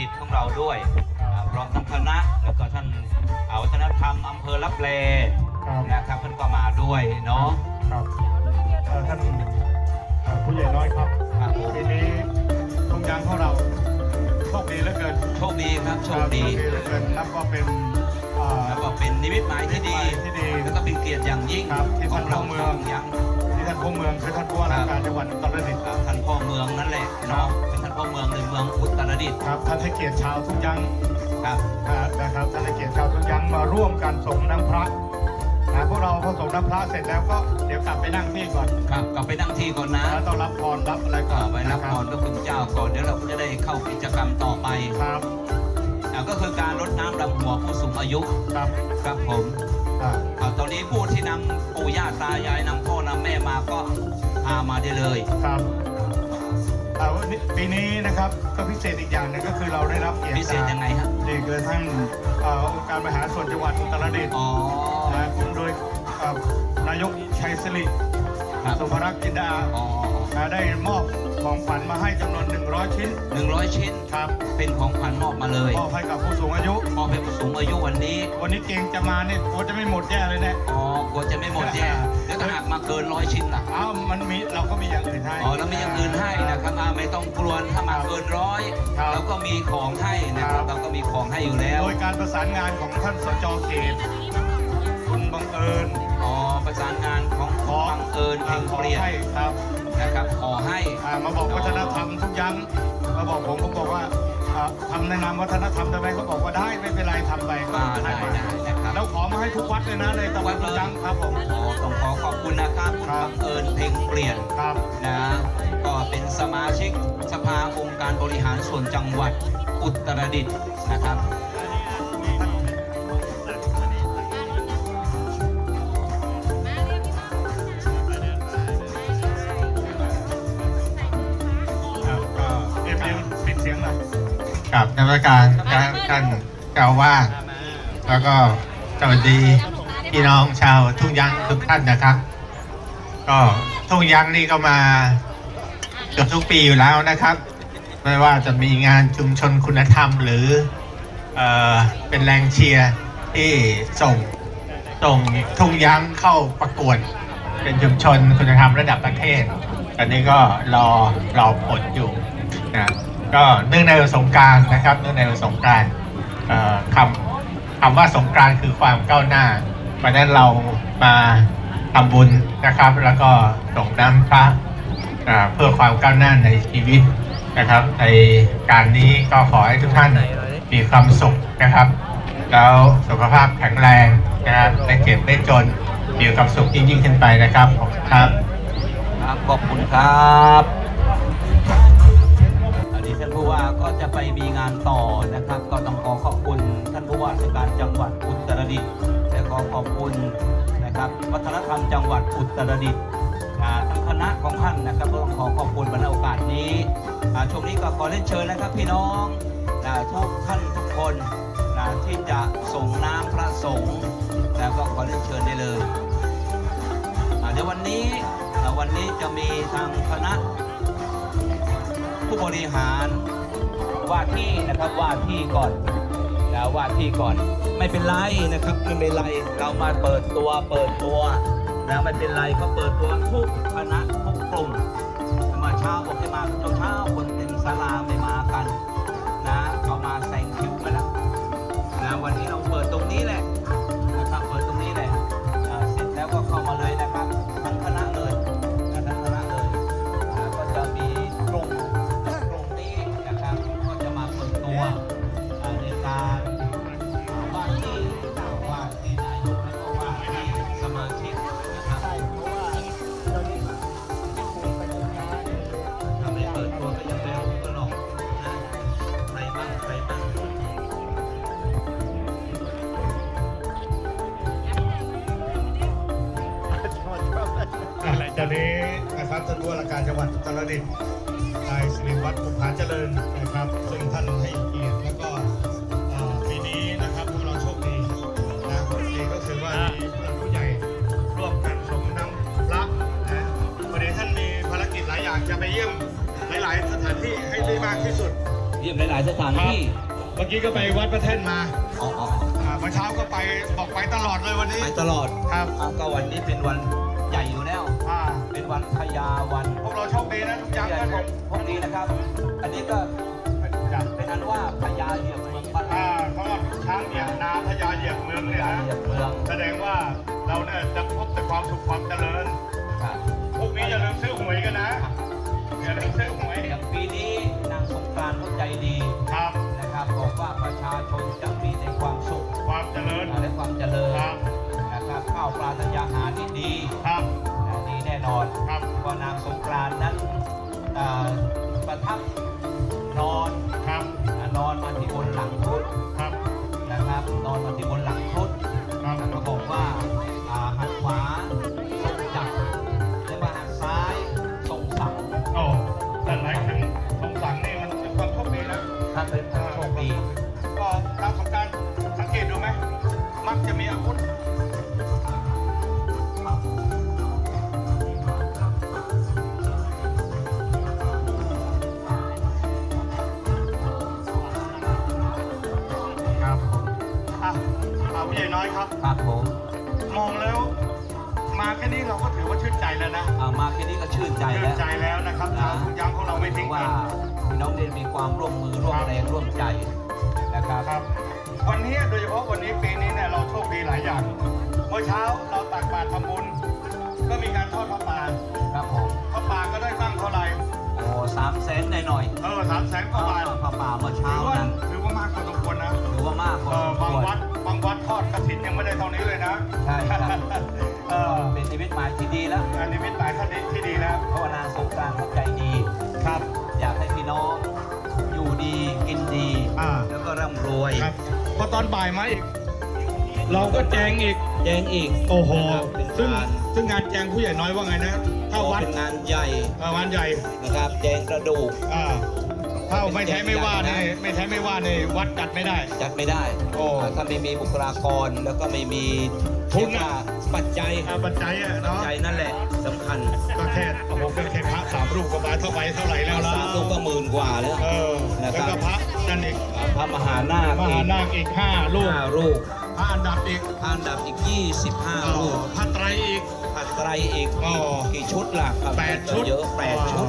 ดิตถ์ของเราด้วยอ่าพร้อมทั้งคณะแล้วก็ท่านอ่าวัฒนธรรมอำเภอรับแลครับนะครับท่านก็มาด้วยเนาะครับเอ่อท่านเอ่อผู้ใหญ่น้อยครับครับผมปีนี้ทุ่งยางของเราโชคดีเหลือเกินโชคดีครับโชคดีเหลือเกินนับว่าเป็นเอ่อแล้วก็เป็นนิมิตหมายที่ดีที่ดีแล้วก็เป็นเกียรติอย่างยิ่งครับที่ของเราท่านพ่อเมืองช่ยังที่ท่านผู้เมืองคือท่านผู้ว่าราชการจังหวัดอุตรดิตถ์ครับท่านพ่อเมืองนั่นแหละเนาะ เป็นท่านพ่อเมืองในเมืองอุตรดิตถ์ครับท่านให้เกียรติชาวทุ่งยางครับนะนะครับท่านให้เกียรติชาวทุ่งยางมาร่วมกันส่งน้ำพระนะพวกเราพอส่งน้ำพระเสร็จแล้วก็เดี๋ยวกลับไปนั่งที่ก่อนครับกลับไปนั่งที่ก่อนนะนะต้องรับพรรับอะไรก่ก็อนไปรับพรพระคุณเจ้าก่อนเดี๋ยวเราจะได้เข้ากิจกรรมต่อไปครับอ่าก็คือการรดน้ำดำหัวผู้สูงอายุครับครับผมอ่าอ่าตอนนี้ผู้ที่นำปู่ย่าตายายนำพ่อนำแม่มาก็พามาได้เลยครับ อ่าวันนี้ปีนี้นะครับก็พิเศษอีกอย่างหนึงก็คือเราได้รับเกียรติพิเศษยังไงฮะนี่คือท่านเอ่อองค์การบริหารส่วนจังหวัดอุตรดิตถ์อ๋อ นะคุมโดยเอ่อนายกชัยสิริครับ สุภรักษ์จินดาอ๋อนะได้มอบของขวัญมาให้จำนวน 100 ชิ้นหนึ่งร้อยชิ้นครับเป็นของขวัญมอบมาเลยมอบให้กับผู้สูงอายุ มอบให้ผู้สูงอายุวันนี้ วันนี้เก่งจะมาเนี่ยกลัวจะไม่หมดแย่เลยเนี่ย อ๋อกลัวจะไม่หมดแย่แล้ว ถ้าหากมาเกินร้อยชิ้นล่ะเอ้ามันมีเราก็มีอย่างอื่นให้ อ๋อแล้วมีอย่างอื่นให้นะครับอ่าไม่ต้องกลัวถ้ามาเกินร้อยครับเราก็มีของให้นะครับเราก็มีของให้อยู่แล้ว โดยการประสานงานของท่านสจเขตคุณบังเอิญอ๋อประสานงานของขอบังเอิญเพ่งขอเปลี่ยนให้ครับนะครับ ขอให้ อ่ามาบอกวัฒนธรรมทุกอยังมาบอกผมผมบอกว่าอ่า ทำในนามวัฒนธรรมได้ไหมเขาบอกว่าได้ไม่เป็นไรทำไปก็อ่าได้ให้มาได้นะครับ แล้วขอมาให้ทุกวัดเลยนะในตำบลทุกอยังครับผม โอ้ต้องขอขอบคุณนะครับคุณครับ บังเอิญเพ่งเปลี่ยนครับ นะก็เป็นสมาชิกสภาองค์การบริหารส่วนจังหวัดอุตรดิตถ์นะครับครับ กับนมัสการท่านเจ้าวาสแล้วก็สวัสดีพี่น้องชาวทุ่งยางทุกท่านนะครับ ก็ทุ่งยางนี่ก็มาเกือบทุกปีอยู่แล้วนะครับ ไม่ว่าจะมีงานชุมชนคุณธรรมหรือเออเป็นแรงเชียร์ที่ส่งส่งทุ่งยางเข้าประกวดเป็นชุมชนคุณธรรมระดับประเทศตอนนี้ก็รอรอผลอยู่นะ ก็เนื่องในวันสงการนะครับ เนื่องในวันสงการคำคำว่าสงกานต์คือความก้าวหน้าเพราะนั้นเรามาทำบุญนะครับ แล้วก็ส่งน้ำพระเพื่อความก้าวหน้าในชีวิตนะครับ ในการนี้ก็ขอให้ทุกท่านมีความสุขนะครับ แล้วสุขภาพแข็งแรงนะครับไม่เจ็บไม่จนมีความสุขยิ่งยิ่งขึ้นไปนะครับขอบคุณครับครับขอบคุณครับ ก็จะไปมีงานต่อนะครับ ก็ต้องขอขอบคุณท่านผู้ว่าราชการจังหวัดอุตรดิตถ์และขอขอบคุณนะครับวัฒนธรรมจังหวัดอุตรดิตถ์ทั้งคณะของท่านนะครับก็ต้องขอขอบคุณบรรโอกาสนี้ช่วงนี้ก็ขอเล่นเชิญนะครับพี่น้องนะทุกท่านทุกคนนะที่จะส่งน้ำพระสงฆ์แล้วก็ขอเล่นเชิญได้เลยเดี๋ยววันนี้อ่วันนี้จะมีทางคณะผู้บริหาร ว่าที่นะครับว่าที่ก่อนนะว่าที่ก่อน ไม่เป็นไรนะครับไม่เป็นไรเรามาเปิดตัวเปิดตัวนะไม่เป็นไรเขาเปิดตัวทุกคณะทุกกลุ่มมาเช้าผมไม่มาตอนเช้าคนเต็มศาลาไม่มา จากนี้นะครับท่านผู้ว่าราชการจังหวัดอุตรดิตถ์นายสิริวัฒน์ภูผาเจริญนะครับ ซึ่งท่านให้เกียรติแล้วก็เอ่อปีนี้นะครับพวกเราโชคดีนะโชคดีก็คือว่ามีผู้หลักผู้ใหญ่ร่วมกันสมน้ำพระนะวันนี้ท่านมีภารกิจหลายอย่างจะไปเยี่ยมหลายๆลายๆสถานที่ให้ได้มากที่สุด เยี่ยมหลาย ๆ สถานที่ เมื่อกี้ก็ไปวัดพระแท่นมาอ๋ออ๋ออ่าเมื่อเช้าก็ไปบอกไปตลอดเลยวันนี้ไปตลอดครับอ้าวก็วันนี้เป็นวัน วันพญาวันพวกเราโชคดีนะทุกอย่างใหญ่นะผมพวกนี้นะครับ อันนี้ก็จ้ะเป็นอันว่าพญาเหยียบเมืองบ้านอ่าเขาว่าช้างเหยียบนาพญาเหยียบเมืองเนี่ยนะเหยียบเมืองแสดงว่าเราเนี่ยจะพบแต่ความสุขความเจริญครับพวกนี้อย่าลืมซื้อหวยกันนะอย่าลืมซื้อหวยอย่างปีนี้นางสงกรานต์เขาใจดีครับนะครับบอกว่าประชาชนจะมีแต่ความสุขความเจริญและความเจริญครับนะครับข้าวปลาธัญญาหารที่ดีครับ นะดีแน่นอนครับก็นางสงกรานต์นั้นเอ่อประทับนอนครับนอนมาที่บนหลังครุฑครับนะครับ นอนมาที่บนหลังครุฑครับแล้วก็บอกว่า น้อยครับ ครับผมมองแล้ว มาแค่นี้เราก็ถือว่าชื่นใจแล้วนะอ่ามาแค่นี้ก็ชื่นใจชื่แล้นวใจแล้วนะครับทางทุกอย่างของเราไม่ทิ้งว่ากัน พี่น้องได้มีความร่วมมือร่วมแรงร่วมใจนะครับครับวันนี้โดยเฉพาะวันนี้ปีนี้เนี่ยเราโชคดีหลายอย่าง เมื่อเช้าเราตักบาตรทำบุญ ก็มีการทอดพระป่าครับผมพระป่าก็ได้ตั้งเท่าไหร่โอ้สามแสนหน่อยเออสามแสนๆกว่าบาทพระป่าเมื่อเช้าถือว่านั้นถือว่ามากพอสมควรนะ ถือว่ามากพอเอสอมบางควรวัดบางวัดทอดกระถินยังไม่ได้เท่านี้เลยนะใช่ครับเออเป็นชีวิตหมายที่ดีแล้วอันนี้มิตรหมายท่านดีที่ดีแล้วเพราะว่านางสงกรารเข้าใจดีครับ อยากให้พี่น้องอยู่ดีกินดีอ่าแล้วก็ร่ำรวยครับพอตอนบ่ายมาอีก เราก็แจงอีกแจ้งอีกโอ้โหนะครับเป็นซึ่งการซึ่งงานแจงผู้ใหญ่น้อยว่าไงนะถ้าวัดเป็นงานใหญ่เอ่องานใหญ่นะครับ แจ้งกระดูกอ่า ถ้าไม่ใช้ไม่ว่านี่ไม่ใช้ไม่ว่านี่วัดจัดไม่ได้ จัดไม่ได้โอ้ถ้าไม่มีบุคลากรแล้วก็ไม่มีทุนเรียกอะว่าปัจจัยอ่าปัจจัยอะเนาะปัจจัยนั่นแหละสำคัญก็แค่โอ้โหก็แค่พระสามรูปก็บาทเท่าไปเท่าไหร่แล้วล่ะสามลูกก็หมื่นกว่าแล้ว เออนะแล้วครับก็พระนั่นอีกพระมหานาคมหานาคอีกห้ารูปห้ารูปพระอันดับอีกพระอันดับอีก 25 รูปพระไตรอีก ผัดไตรอีกอ๋อ กี่ชุดล่ะครับแปดชุดเยอะแปดชุด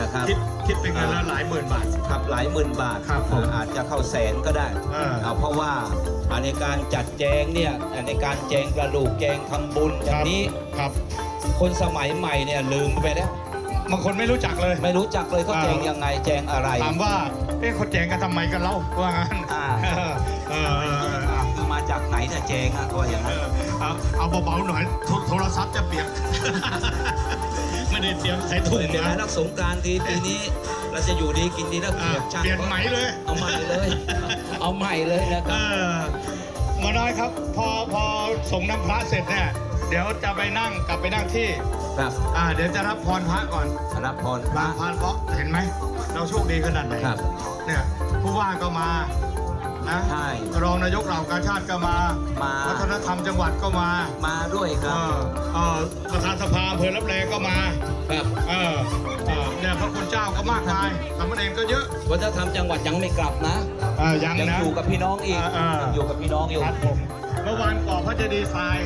นะครับ คิดคิดเป็นเงินแล้วหลายหมื่นบาทครับหลายหมื่นบาทครับผมอาจจะเข้าแสนก็ได้เออเอาเพราะว่าอ่าในการจัดแจงเนี่ยในการแจงกระดูกแจงทำบุญอย่างนี้ครับ คนสมัยใหม่เนี่ยลืมไปแล้ว บางคนไม่รู้จักเลย ไม่รู้จักเลยเขาอ่า แจงยังไงแจงอะไร ถามว่าเอ๊ะเขาแจงกันทำไมกันเล่าว่างั้นอ่า เออเออเออเอออ่าคือมาจากไหนเนี่ยแจงอะก็อย่างเอนั้นอเอาเอาเบาๆหน่อยโทรโทรศัพท์จะเปียก ไม่ได้เตรียมใส่ถุงเป็นไรนะนักสงกรารทีปีนี้ เราจะอยู่ดีกินดีแล้วอ่าเกลียดช่างเปลี่ยนไหมเลย เอาใหม่เลย เอาใหม่เลยนะคเอรับ อหมาน้อยครับ พอพอส่งน้ำพระเสร็จเนี่ย เดี๋ยวจะไปนั่งกลับไปนั่งที่ ครับอ่า เดี๋ยวจะรับพรพระก่อนรับพรพบาระงพานเพราะเห็นไหม เราโชคดีขนาดไหนครับ เนี่ยผู้ว่าก็มา นะใช่รองนายกเหล่ากาชาติก็มามา วัฒนธรรมจังหวัดก็มามาด้วยคเอรับอเออประธานสภาอำเภอรับแลก็มาครับเออเออเนี่ยพระคุณเจ้าก็มากมายสามเณรก็เยอะวัฒนธรรมจังหวัดยังไม่กลับนะเออยังยังนะ อยู่กับพี่น้องอีกอ่าๆ ยังอยู่กับพี่น้องอยู่ครับผมเมื่อวานก่อพระเจดีย์ทราย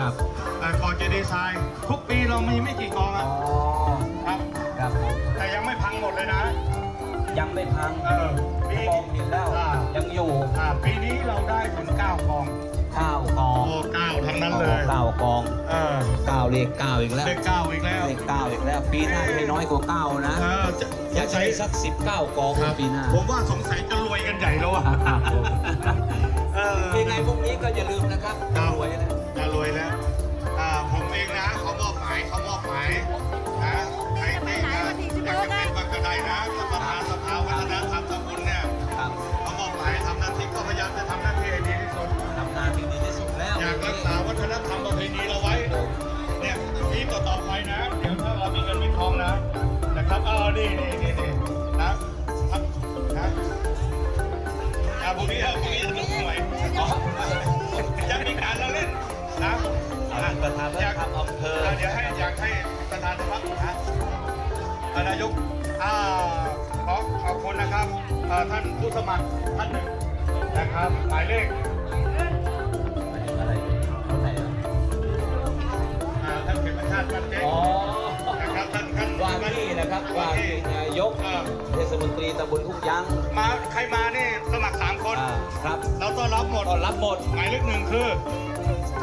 ครับเอ่อก่อเจดีย์ทรายทุกปีเรามีไม่กี่กองอ๋อะอครับครับ ยังไม่พังเออปีมองเห็นแล้วอ่า ยังอยู่อ่าปีนี้เราได้ถึง9กองข้าวกองโอ้เก้าทั้งนั้นเลยเก้าวกองเออเก้าวเลขเก้าอีกแล้วได้เก้าอีกแล้วเลขเก้าอีกแล้ว ปีหน้าไม่น้อยกว่าเก้านะเออจะอยากใช้สักสิบเก้ากองครับปีหน้าผมว่าสงสัยจะรวยกันใหญ่แล้วอะเออ ยังไงพวกนี้ก็อย่าลืมนะครับครับ รวยนะจะรวยแล้วอ่าผมเองนะเขามอบหมายเขามอบหมายนะให้ที่นะอยากจะเป็นบังกระไดนะประธานสภา นะครับอ่าท่านผู้สมัครท่านหนึ่งนะครับหมายเลขอะไรคนไหนอะอ่าท่านเขมชาติบันเจ๊อ๋อนะครับท่านท่านว่าที่นะครับว่าที่นายกอ่าเทศมนตรีตำบลทุ่งยางมาใครมานี่สมัครสามคนอ่าครับเราต้อนรับหมดต้อนรับหมดหมายเลขหนึ่งคือ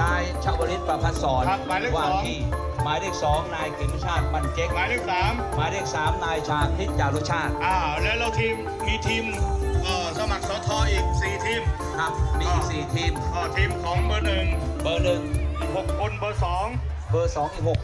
นายชาวริตประพัฒสอนครับหมายเลขว่าสองที่ หมายเลขสองนายเข็มชาติมันเจ๊กหมายเลขสามหมายเลขสามนายชาทิตจารุชาติอ่าแล้วเราทีมมีทีมเอ่อสมัครสทอีก4ทีมครับมีอีกสี่ทีม เอ่อทีมของเบอร์หนึ่งเบอร์หนึ่งหกคนเบอร์สอง เบอร์สองอีกหก